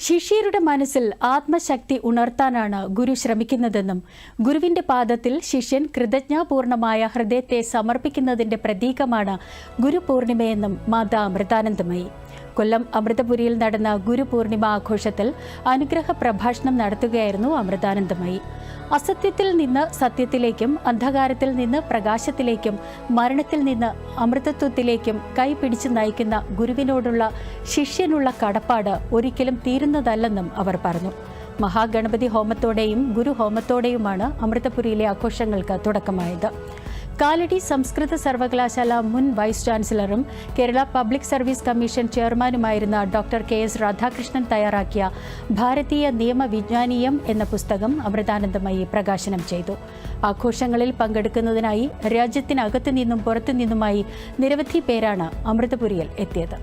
ശിഷ്യരുടെ മനസ്സിൽ ആത്മശക്തി ഉണർത്താനാണ് ഗുരു ശ്രമിക്കുന്നതെന്നും ഗുരുവിന്റെ പാദത്തിൽ ശിഷ്യൻ കൃതജ്ഞാപൂർണമായ ഹൃദയത്തെ സമർപ്പിക്കുന്നതിന്റെ പ്രതീകമാണ് ഗുരുപൂർണിമയെന്നും മാതാ അമൃതാനന്ദമയി. കൊല്ലം അമൃതപുരിയിൽ നടന്ന ഗുരുപൂർണിമ ആഘോഷത്തിൽ അനുഗ്രഹ പ്രഭാഷണം നടത്തുകയായിരുന്നു അമൃതാനന്ദമയി. അസത്യത്തിൽ നിന്ന് സത്യത്തിലേക്കും അന്ധകാരത്തിൽ നിന്ന് പ്രകാശത്തിലേക്കും മരണത്തിൽ നിന്ന് അമൃതത്വത്തിലേക്കും കൈപിടിച്ച് നയിക്കുന്ന ഗുരുവിനോടുള്ള ശിഷ്യനുള്ള കടപ്പാട് ഒരിക്കലും തീരുന്നതല്ലെന്നും അവർ പറഞ്ഞു. മഹാഗണപതി ഹോമത്തോടെയും ഗുരു ഹോമത്തോടെയുമാണ് അമൃതപുരിയിലെ ആഘോഷങ്ങൾക്ക് തുടക്കമായത്. കാലടി സംസ്കൃത സർവകലാശാല മുൻ വൈസ് ചാൻസലറും കേരള പബ്ലിക് സർവീസ് കമ്മീഷൻ ചെയർമാനുമായിരുന്ന ഡോക്ടർ കെ എസ് രാധാകൃഷ്ണൻ തയ്യാറാക്കിയ ഭാരതീയ നിയമവിജ്ഞാനീയം എന്ന പുസ്തകം അമൃതാനന്ദമയി പ്രകാശനം ചെയ്തു. ആഘോഷങ്ങളിൽ പങ്കെടുക്കുന്നതിനായി രാജ്യത്തിനകത്തു നിന്നും പുറത്തു നിരവധി പേരാണ് അമൃതപുരിയിൽ എത്തിയത്.